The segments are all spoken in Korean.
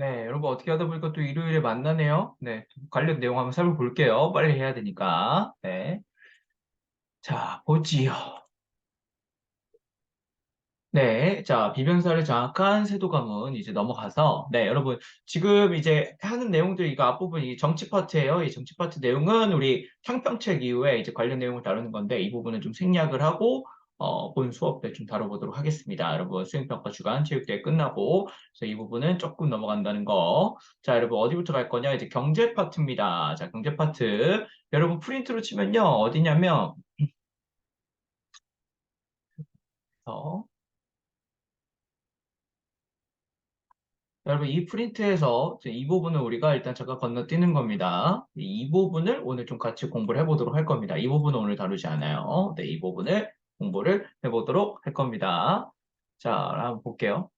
네, 여러분 어떻게 하다 보니까 또 일요일에 만나네요. 네, 관련 내용 한번 살펴볼게요. 빨리 해야 되니까. 네. 자, 보지요. 네, 자, 비변사를 장악한 세도가문 이제 넘어가서, 네, 여러분, 지금 이제 하는 내용들, 이거 앞부분 이 정치 파트예요. 이 정치 파트 내용은 우리 상평책 이후에 이제 관련 내용을 다루는 건데, 이 부분은 좀 생략을 하고, 어, 본 수업 때좀 다뤄보도록 하겠습니다. 여러분, 수행평가 주간 체육대회 끝나고, 그래서 이 부분은 조금 넘어간다는 거. 자, 여러분, 어디부터 갈 거냐? 이제 경제 파트입니다. 자, 경제 파트. 여러분, 프린트로 치면요, 어디냐면, 어, 여러분 이 프린트에서 이 부분을 우리가 일단 잠깐 건너뛰는 겁니다. 이 부분을 오늘 좀 같이 공부를 해보도록 할 겁니다. 이 부분은 오늘 다루지 않아요. 네, 이 부분을 공부를 해보도록 할 겁니다. 자, 한번 볼게요.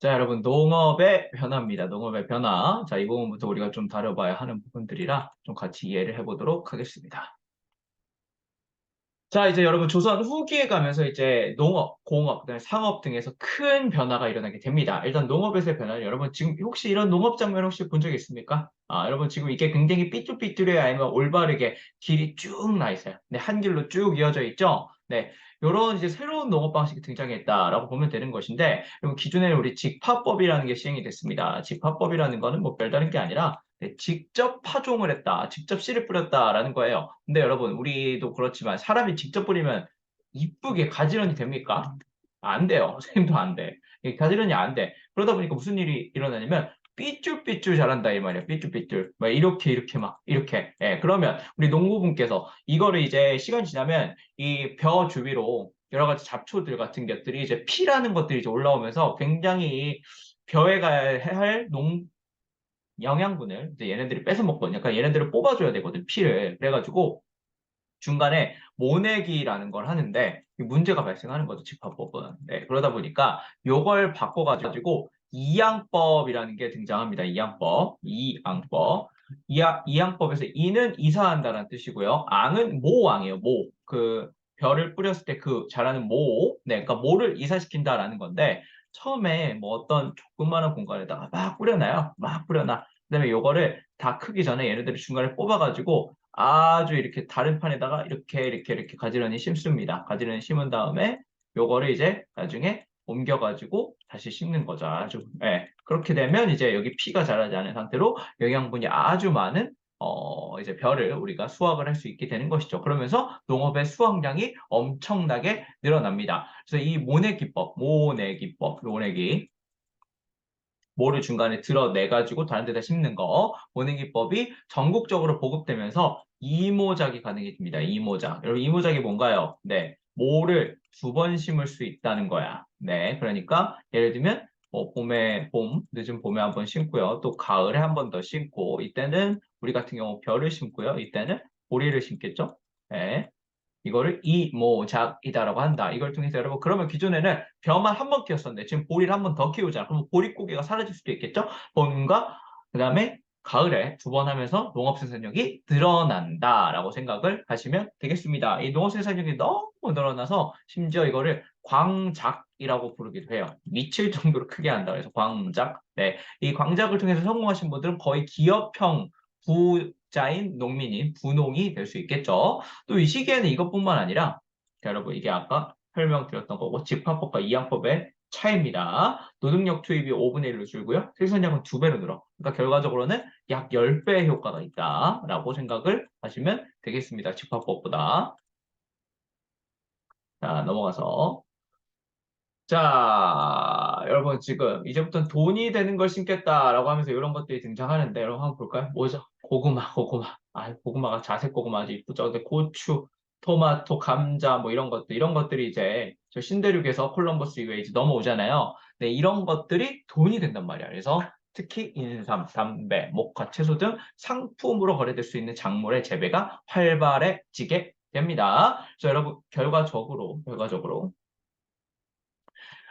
자, 여러분, 농업의 변화입니다. 농업의 변화. 자, 이 부분부터 우리가 좀 다뤄봐야 하는 부분들이라 좀 같이 이해를 해보도록 하겠습니다. 자, 이제 여러분 조선 후기에 가면서 이제 농업, 공업, 그다음에 상업 등에서 큰 변화가 일어나게 됩니다. 일단 농업에서의 변화는 여러분 지금 혹시 이런 농업 장면 혹시 본 적 있습니까? 아, 여러분 지금 이게 굉장히 삐뚤삐뚤해요? 아니면 올바르게 길이 쭉 나 있어요? 네, 한 길로 쭉 이어져 있죠? 네, 요런 이제 새로운 농업 방식이 등장했다라고 보면 되는 것인데, 그럼 기존에는 우리 직파법이라는 게 시행이 됐습니다. 직파법이라는 거는 뭐 별다른 게 아니라 네, 직접 파종을 했다, 직접 씨를 뿌렸다라는 거예요. 근데 여러분, 우리도 그렇지만 사람이 직접 뿌리면 이쁘게 가지런히 됩니까? 안 돼요. 선생님도 안 돼. 이게 가지런히 안 돼. 그러다 보니까 무슨 일이 일어나냐면 삐뚤삐뚤 자란다 이 말이야. 삐뚤삐뚤. 막 이렇게 이렇게 막 이렇게. 예, 그러면 우리 농부분께서 이거를 이제 시간 지나면 이 벼 주위로 여러 가지 잡초들 같은 것들이 이제 피라는 것들이 이제 올라오면서 굉장히 벼에 가야 할 농, 영양분을 이제 얘네들이 뺏어 먹거든요. 그러니까 얘네들을 뽑아줘야 되거든, 피를. 그래가지고 중간에 모내기라는 걸 하는데 문제가 발생하는 거죠, 집합법은. 네, 그러다 보니까 요걸 바꿔가지고 이양법이라는 게 등장합니다. 이양법, 이양법. 이양, 이양법에서 이는 이사한다는 뜻이고요. 앙은 모왕이에요. 모. 그 별을 뿌렸을 때 그 자라는 모. 네, 그러니까 모를 이사시킨다라는 건데 처음에 뭐 어떤 조그마한 공간에다가 막 뿌려놔요. 막 뿌려놔. 그다음에 요거를 다 크기 전에 얘네들을 중간에 뽑아가지고 아주 이렇게 다른 판에다가 이렇게 이렇게 이렇게 가지런히 심습니다. 가지런히 심은 다음에 요거를 이제 나중에 옮겨가지고 다시 심는 거죠. 아주 예. 그렇게 되면 이제 여기 피가 자라지 않은 상태로 영양분이 아주 많은 어, 이제 벼를 우리가 수확을 할 수 있게 되는 것이죠. 그러면서 농업의 수확량이 엄청나게 늘어납니다. 그래서 이 모내 기법, 모내 기법, 모내기 모를 중간에 드러내가지고 다른 데다 심는 거 모내 기법이 전국적으로 보급되면서 이모작이 가능해집니다. 이모작. 여러분 이모작이 뭔가요? 네, 모를 두 번 심을 수 있다는 거야. 네, 그러니까 예를 들면 뭐 봄에 봄, 늦은 봄에 한 번 심고요. 또 가을에 한 번 더 심고 이때는 우리 같은 경우 벼를 심고요. 이때는 보리를 심겠죠. 네. 이거를 이모작이다라고 한다. 이걸 통해서 여러분 그러면 기존에는 벼만 한 번 키웠었는데 지금 보리를 한 번 더 키우자. 그러면 보리고개가 사라질 수도 있겠죠. 봄과 그다음에 가을에 두 번 하면서 농업 생산력이 늘어난다라고 생각을 하시면 되겠습니다. 이 농업 생산력이 너무 늘어나서 심지어 이거를 광작이라고 부르기도 해요. 미칠 정도로 크게 한다. 그래서 광작. 네, 이 광작을 통해서 성공하신 분들은 거의 기업형 부자인 농민인 부농이 될 수 있겠죠. 또 이 시기에는 이것뿐만 아니라 여러분 이게 아까 설명드렸던 거고 집합법과 이양법의 차이입니다. 노동력 투입이 5분의 1로 줄고요. 생산량은 2배로 늘어. 그러니까 결과적으로는 약 10배의 효과가 있다라고 생각을 하시면 되겠습니다. 집합법보다. 자, 넘어가서 자, 여러분 지금 이제부터 돈이 되는 걸 심겠다라고 하면서 이런 것들이 등장하는데 여러분 한번 볼까요? 뭐죠? 고구마, 고구마. 아, 고구마가 자색 고구마 아주 이쁘죠. 근데 고추, 토마토, 감자 뭐 이런 것들 이런 것들이 이제 저 신대륙에서 콜럼버스 이후에 이제 넘어오잖아요. 네, 이런 것들이 돈이 된단 말이야. 그래서 특히 인삼, 담배, 목화, 채소 등 상품으로 거래될 수 있는 작물의 재배가 활발해지게 됩니다. 그래서 여러분 결과적으로 결과적으로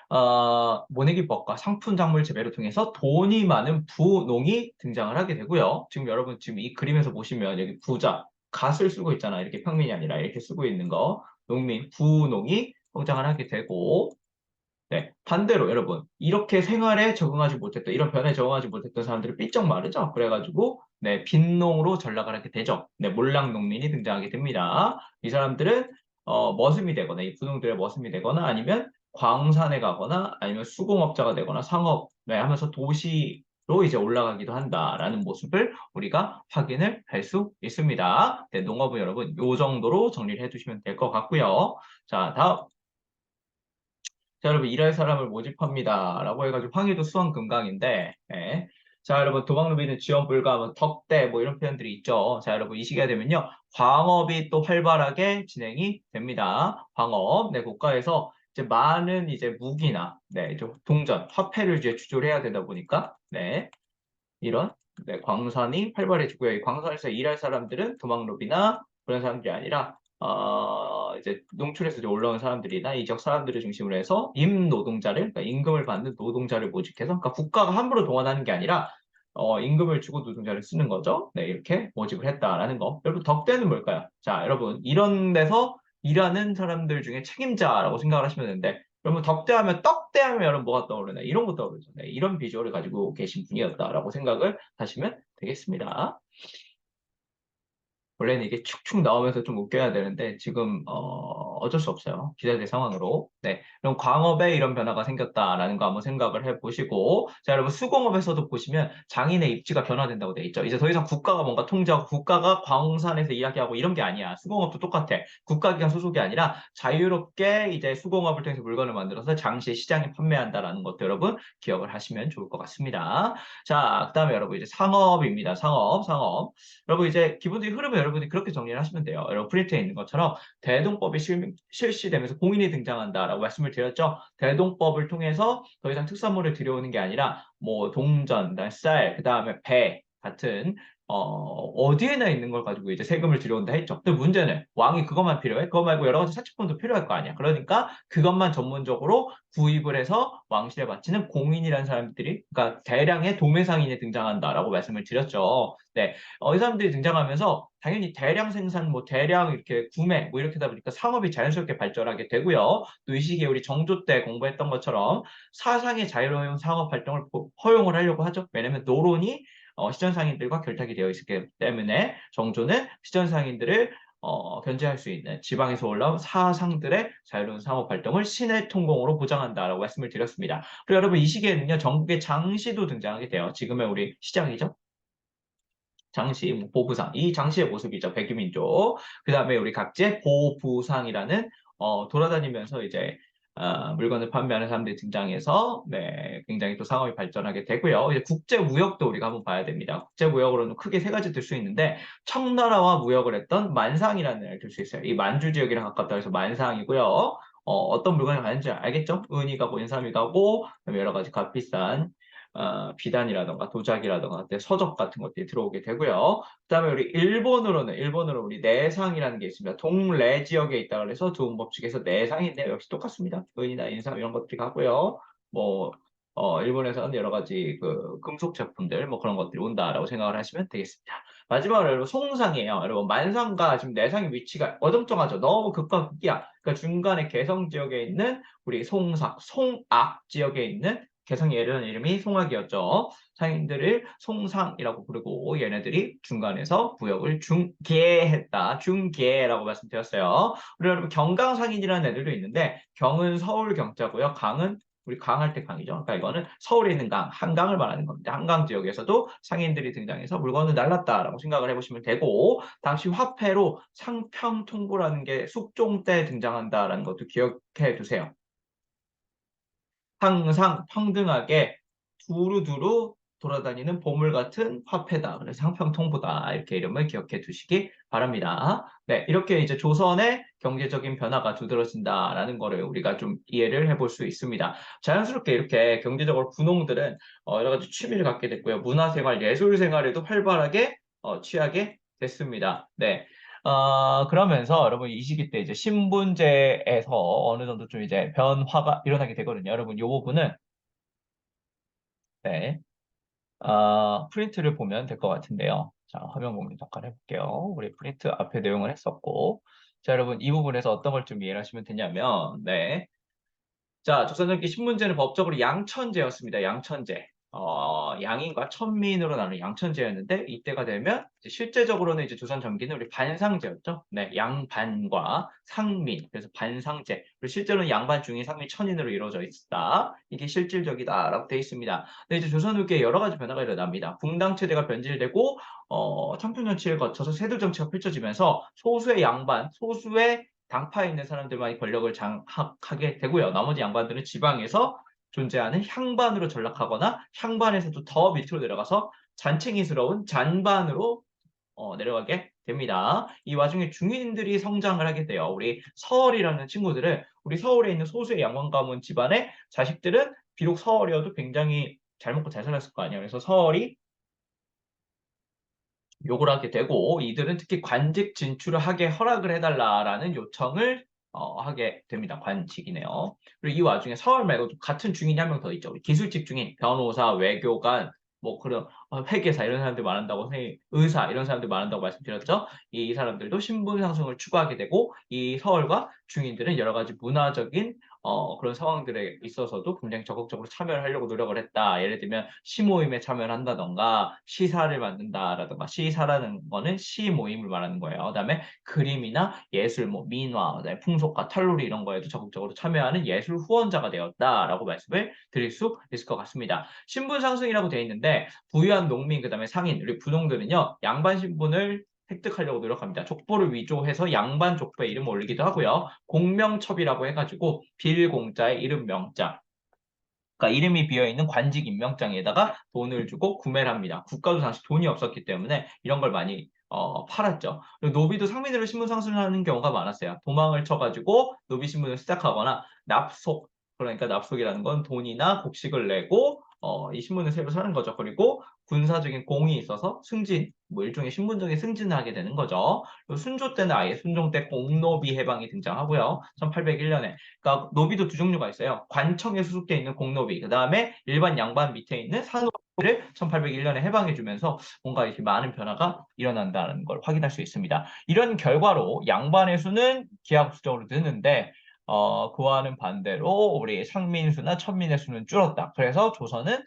어, 모내기법과 상품 작물 재배를 통해서 돈이 많은 부농이 등장을 하게 되고요. 지금 여러분 지금 이 그림에서 보시면 여기 부자, 갓을 쓰고 있잖아. 이렇게 평민이 아니라 이렇게 쓰고 있는 거. 농민, 부농이 성장을 하게 되고, 네, 반대로 여러분, 이렇게 생활에 적응하지 못했던, 이런 변화에 적응하지 못했던 사람들이 삐쩍 마르죠? 그래가지고, 네, 빈농으로 전락을 하게 되죠. 네, 몰락 농민이 등장하게 됩니다. 이 사람들은, 어, 머슴이 되거나, 이 분홍들의 머슴이 되거나, 아니면 광산에 가거나, 아니면 수공업자가 되거나, 상업, 네, 하면서 도시로 이제 올라가기도 한다라는 모습을 우리가 확인을 할 수 있습니다. 네, 농업은 여러분, 요 정도로 정리를 해두시면 될 것 같고요. 자, 다음. 자, 여러분, 일할 사람을 모집합니다. 라고 해가지고 황해도 수원 금강인데, 예. 자, 여러분, 도망루비는 지원 불가, 뭐, 덕대, 뭐, 이런 표현들이 있죠. 자, 여러분, 이 시기가 되면요. 광업이 또 활발하게 진행이 됩니다. 광업. 네, 국가에서 이제 많은 이제 무기나, 네, 이제 동전, 화폐를 이제 추조해야 되다 보니까, 네, 이런, 네, 광산이 활발해지고요. 이 광산에서 일할 사람들은 도망루비나 그런 사람들이 아니라, 어, 이제 농촌에서 이제 올라온 사람들이나 이 지역 사람들을 중심으로 해서 임 노동자를, 그러니까 임금을 받는 노동자를 모집해서, 그러니까 국가가 함부로 동원하는 게 아니라, 어, 임금을 주고 노동자를 쓰는 거죠. 네, 이렇게 모집을 했다라는 거. 여러분, 덕대는 뭘까요? 자, 여러분, 이런 데서 일하는 사람들 중에 책임자라고 생각을 하시면 되는데, 여러분, 덕대하면, 떡대하면 여러분 뭐가 떠오르나? 이런 거 떠오르죠. 네, 이런 비주얼을 가지고 계신 분이었다라고 생각을 하시면 되겠습니다. 원래는 이게 축축 나오면서 좀 웃겨야 되는데 지금 어, 어쩔 수 없어요. 기대될 상황으로. 네, 그럼 광업에 이런 변화가 생겼다라는 거 한번 생각을 해보시고 자 여러분 수공업에서도 보시면 장인의 입지가 변화된다고 돼 있죠. 이제 더 이상 국가가 뭔가 통제하고 국가가 광산에서 이야기하고 이런 게 아니야. 수공업도 똑같아. 국가기관 소속이 아니라 자유롭게 이제 수공업을 통해서 물건을 만들어서 장시에 시장에 판매한다라는 것도 여러분 기억을 하시면 좋을 것 같습니다. 자, 그 다음에 여러분 이제 상업입니다. 상업, 상업. 여러분 이제 기본적인 흐름을 여러분이 그렇게 정리를 하시면 돼요. 여러분 프린트에 있는 것처럼 대동법이 실, 실시되면서 공인이 등장한다라고 말씀을 드렸죠. 대동법을 통해서 더 이상 특산물을 들여오는 게 아니라 뭐 동전, 쌀, 그 다음에 배 같은 어, 어디에나 있는 걸 가지고 이제 세금을 들여온다 했죠. 근데 문제는 왕이 그것만 필요해? 그거 말고 여러 가지 사치품도 필요할 거 아니야. 그러니까 그것만 전문적으로 구입을 해서 왕실에 바치는 공인이라는 사람들이, 그러니까 대량의 도매상인이 등장한다라고 말씀을 드렸죠. 네. 어, 이 사람들이 등장하면서 당연히 대량 생산, 뭐 대량 이렇게 구매, 뭐 이렇게 다 보니까 상업이 자연스럽게 발전하게 되고요. 또 이 시기에 우리 정조 때 공부했던 것처럼 사상의 자유로운 상업 활동을 허용을 하려고 하죠. 왜냐면 노론이 어, 시전 상인들과 결탁이 되어 있기 때문에 정조는 시전 상인들을 어, 견제할 수 있는 지방에서 올라온 사상들의 자유로운 상업 활동을 신의 통공으로 보장한다라고 말씀을 드렸습니다. 그리고 여러분 이 시기에는요 전국의 장시도 등장하게 돼요. 지금의 우리 시장이죠. 장시, 뭐 보부상, 이 장시의 모습이죠. 백유민족. 그 다음에 우리 각지의 보부상이라는 어, 돌아다니면서 이제 어, 물건을 판매하는 사람들이 등장해서 네, 굉장히 또 상업이 발전하게 되고요. 이제 국제 무역도 우리가 한번 봐야 됩니다. 국제 무역으로는 크게 세 가지 들 수 있는데 청나라와 무역을 했던 만상이라는 애를 들 수 있어요. 이 만주 지역이랑 가깝다 해서 만상이고요. 어, 떤 물건이 가는지 알겠죠? 은이 가 고 인삼이 가고 여러 가지 값비싼 어, 비단이라던가 도자기라던가 서적 같은 것들이 들어오게 되고요. 그 다음에 우리 일본으로는 일본으로 우리 내상이라는 게 있습니다. 동래 지역에 있다 그래서 두음 법칙에서 내상인데 역시 똑같습니다. 은이나 인삼 이런 것들이 가고요. 뭐 어, 일본에서는 여러 가지 그 금속 제품들 뭐 그런 것들이 온다라고 생각을 하시면 되겠습니다. 마지막으로 여러분 송상이에요. 여러분 만상과 지금 내상의 위치가 어정쩡하죠. 너무 극과 극이야. 그러니까 중간에 개성 지역에 있는 우리 송상, 송악 지역에 있는 개성이 예전 이름이 송악이었죠. 상인들을 송상이라고 부르고 얘네들이 중간에서 부역을 중계했다. 중계라고 말씀드렸어요. 우리 여러분 경강상인이라는 애들도 있는데 경은 서울 경자고요. 강은 우리 강할 때 강이죠. 그러니까 이거는 서울에 있는 강, 한강을 말하는 겁니다. 한강 지역에서도 상인들이 등장해서 물건을 날랐다라고 생각을 해보시면 되고 당시 화폐로 상평통보라는 게 숙종 때 등장한다라는 것도 기억해 두세요. 항상 평등하게 두루두루 돌아다니는 보물 같은 화폐다. 그래서 상평통보다 이렇게 이름을 기억해 두시기 바랍니다. 네, 이렇게 이제 조선의 경제적인 변화가 두드러진다라는 거를 우리가 좀 이해를 해볼 수 있습니다. 자연스럽게 이렇게 경제적으로 분홍들은 어, 여러 가지 취미를 갖게 됐고요. 문화생활, 예술생활에도 활발하게 어, 취하게 됐습니다. 네. 어, 그러면서 여러분 이 시기 때 이제 신분제에서 어느 정도 좀 이제 변화가 일어나게 되거든요. 여러분 요 부분은 네. 어, 프린트를 보면 될 것 같은데요. 자, 화면 공유 잠깐 해볼게요. 우리 프린트 앞에 내용을 했었고 자, 여러분, 이 부분에서 어떤 걸 좀 이해를 하시면 되냐면, 네. 자, 조선전기 신문제는 법적으로 양천제였습니다. 양천제. 어, 양인과 천민으로 나누는 양천제였는데 이때가 되면 이제 실제적으로는 이제 조선 전기는 우리 반상제였죠. 네, 양반과 상민. 그래서 반상제. 그리고 실제로는 양반 중인 상민 천인으로 이루어져 있다. 이게 실질적이다라고 되어 있습니다. 근데 이제 조선 후기에 여러 가지 변화가 일어납니다. 붕당 체제가 변질되고 어, 청평정치를 거쳐서 세도 정치가 펼쳐지면서 소수의 양반, 소수의 당파에 있는 사람들만이 권력을 장악하게 되고요. 나머지 양반들은 지방에서 존재하는 향반으로 전락하거나 향반에서도 더 밑으로 내려가서 잔챙이스러운 잔반으로 어, 내려가게 됩니다. 이 와중에 중인들이 성장을 하게 돼요. 우리 서얼이라는 친구들은 우리 서울에 있는 소수의 양반 가문 집안의 자식들은 비록 서얼이어도 굉장히 잘 먹고 잘 살았을 거 아니에요. 그래서 서얼이 요구를 하게 되고 이들은 특히 관직 진출을 하게 허락을 해달라라는 요청을 어, 하게 됩니다. 관직이네요. 그리고 이 와중에 서울 말고도 같은 중인이 한 명 더 있죠. 기술직 중인, 변호사, 외교관, 뭐 그런 어, 회계사 이런 사람들 말한다고 의사 이런 사람들 말한다고 말씀드렸죠. 이 사람들도 신분 상승을 추구하게 되고 이 서울과 중인들은 여러 가지 문화적인 어, 그런 상황들에 있어서도 굉장히 적극적으로 참여를 하려고 노력을 했다. 예를 들면 시모임에 참여를 한다던가 시사를 만든다라던가 시사라는 거는 시 모임을 말하는 거예요. 그다음에 그림이나 예술, 뭐 민화, 풍속과 탈놀이 이런 거에도 적극적으로 참여하는 예술 후원자가 되었다라고 말씀을 드릴 수 있을 것 같습니다. 신분 상승이라고 되어 있는데 부유 한 농민 그다음에 상인 우리 부동들은요 양반 신분을 획득하려고 노력합니다. 족보를 위조해서 양반 족보에 이름 올리기도 하고요. 공명첩이라고 해가지고 빌공자의 이름 명자. 그러니까 이름이 비어있는 관직 임명장에다가 돈을 주고 구매를 합니다. 국가도 당시 돈이 없었기 때문에 이런 걸 많이 어, 팔았죠. 그리고 노비도 상민으로 신분 상승을 하는 경우가 많았어요. 도망을 쳐가지고 노비 신분을 시작하거나 납속, 그러니까 납속이라는 건 돈이나 곡식을 내고 어, 이 신분을 새로 사는 거죠. 그리고 군사적인 공이 있어서 승진, 뭐 일종의 신분적인 승진을 하게 되는 거죠. 순조 때는 아예 순종 때 공노비 해방이 등장하고요. 1801년에. 그러니까 노비도 두 종류가 있어요. 관청에 수속되어 있는 공노비, 그 다음에 일반 양반 밑에 있는 산노비를 1801년에 해방해주면서 뭔가 이렇게 많은 변화가 일어난다는 걸 확인할 수 있습니다. 이런 결과로 양반의 수는 기하급수적으로 느는데 어, 그와는 반대로 우리 상민수나 천민의 수는 줄었다. 그래서 조선은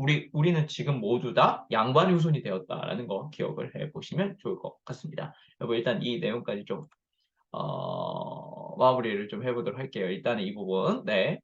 우리, 우리는 지금 모두 다 양반의 후손이 되었다라는 거 기억을 해 보시면 좋을 것 같습니다. 여러분, 일단 이 내용까지 좀, 어, 마무리를 좀 해보도록 할게요. 일단 이 부분, 네.